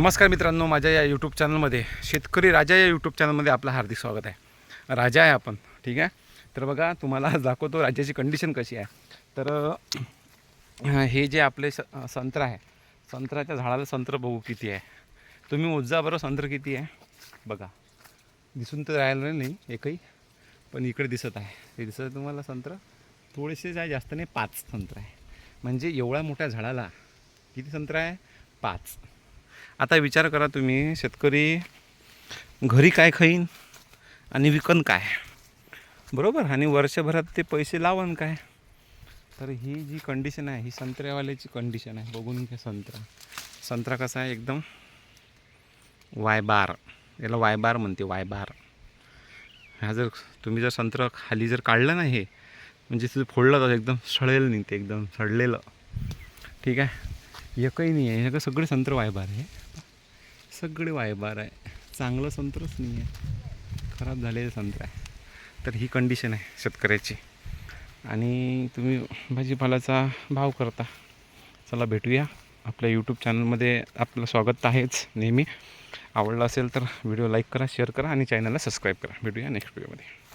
नमस्कार मित्रांनो माझ्या या यूट्यूब चॅनलमध्ये शेतकरी राजा या यूट्यूब चॅनलमध्ये आपलं हार्दिक स्वागत आहे. राजा आहे आपण ठीक आहे? तर बघा तुम्हाला दाखवतो राज्याची कंडिशन कशी आहे. तर हे जे आपले स संत्र आहे संत्र्याच्या झाडाला संत्र बघू किती आहे. तुम्ही मोजा बरं संत्र किती आहे. बघा दिसून तर राहिलं नाही एकही पण इकडे दिसत आहे. ते दिसत आहे तुम्हाला संत्र? थोडेसे आहे जास्त नाही पाच संत्र आहे. म्हणजे एवढ्या मोठ्या झाडाला किती संत्र आहे? पाच. आता विचार करा तुम्ही शेतकरी घरी काय खाईन आणि विकन काय? बरोबर? आणि वर्षभरात ते पैसे लावन काय? तर ही जी कंडिशन आहे ही संत्र्यावाल्याची कंडिशन आहे. बघून घ्या संत्रा. संत्रा कसा आहे एकदम? वायबार. याला वायबार म्हणते वायबार. ह्या जर तुम्ही जर संत्र खाली जर काढलं ना हे म्हणजे तुझं फोडलं तर एकदम सडेल निघते एकदम सडलेलं. ठीक आहे? एकही नाही आहे. हे सगळे संत्र वायबार आहे. सगळे वायबार आहे. चांगलं संत्रच नाही आहे. खराब झालेलं संत्र आहे. तर ही कंडिशन आहे शेतकऱ्याची. आणि तुम्ही भाजीपाल्याचा भाव करता. चला भेटूया. आपल्या यूट्यूब चॅनलमध्ये आपलं स्वागत आहेच नेहमी. आवडलं असेल तर व्हिडिओ लाईक करा शेअर करा आणि चॅनलला सबस्क्राईब करा. भेटूया नेक्स्ट व्हिडिओमध्ये